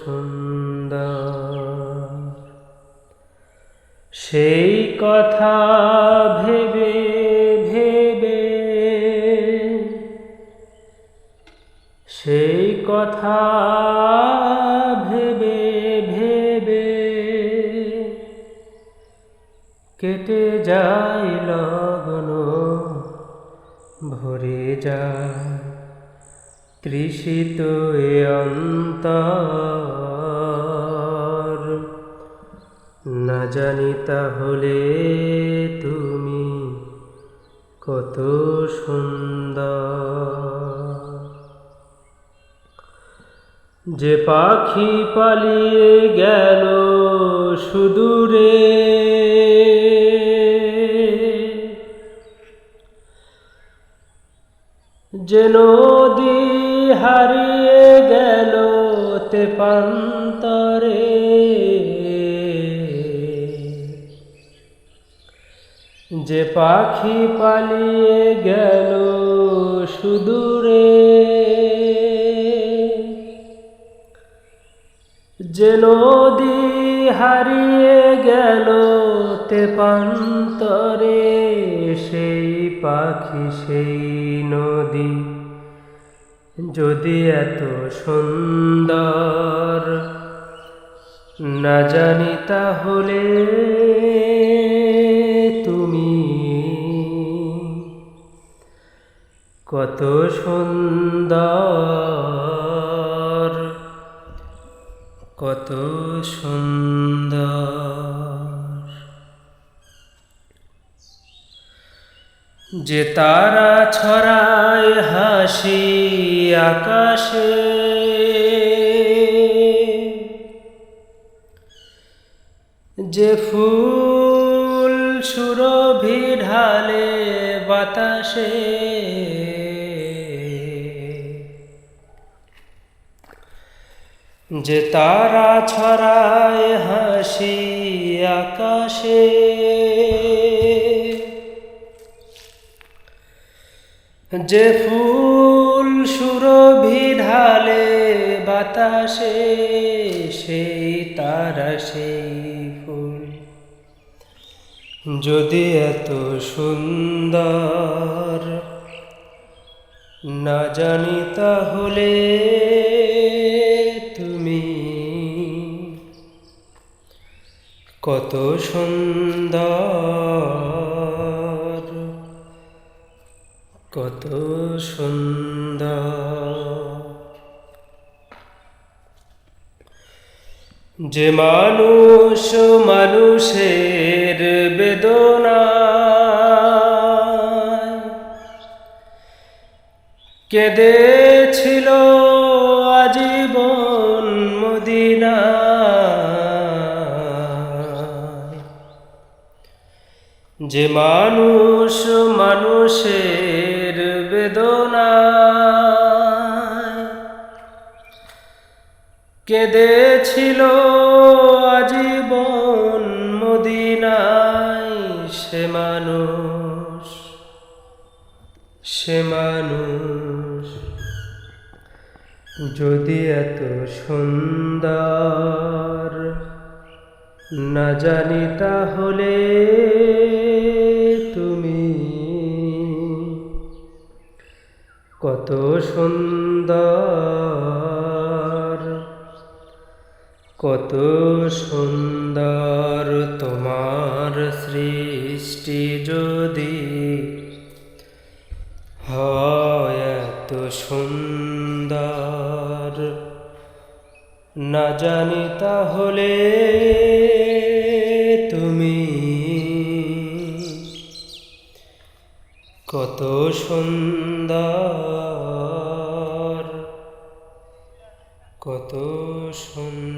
সুন্দর। সেই কথা ভেবে ভেবে সেই কথা ভেবে ভেবে কেটে যায় লগন ভরে যায়। তৃষিত অন্তর। না জানি তাহলে তুমি কত সুন্দর। যে পাখি পালিয়ে গেল সুদূরে, যে নদী হারিয়ে গেল তেপান্তরে। যে পাখি পালিয়ে গেল সুদূরে, যে নদী হারিয়ে গেল তেপান্তরে, সেই পাখি, সেই নদী যদি এত সুন্দর না জানি তাহলে তুমি কত সুন্দর কত সুন্দর। যে তারা ছড়ায় হাসি আকাশে। যে ফুল সুরভি ঢালে বাতাসে। যে তারা ছড়ায় হাসি আকাশে। যে ফুল সুরভি ঢালে বাতাসে, সেই তারা সেই ফুল। যদি এত সুন্দর না জানি তাহলে তুমি কত সুন্দর। কত সুন্দর। যে মানুষ মানুষের বেদনা কেঁদেছিল আজীবন মদিনা যে মানুষ মানুষের বেদনা কেঁদেছিল আজীবন মদিনায় সে মানুষ সে মানুষ। যদি এত সুন্দর না জানি তাহলে তুমি কত সুন্দর কত সুন্দর তোমার সৃষ্টি যদি হয় সুন্দর। না জানি তাহলে কত সুন্দর কত সুন্দর।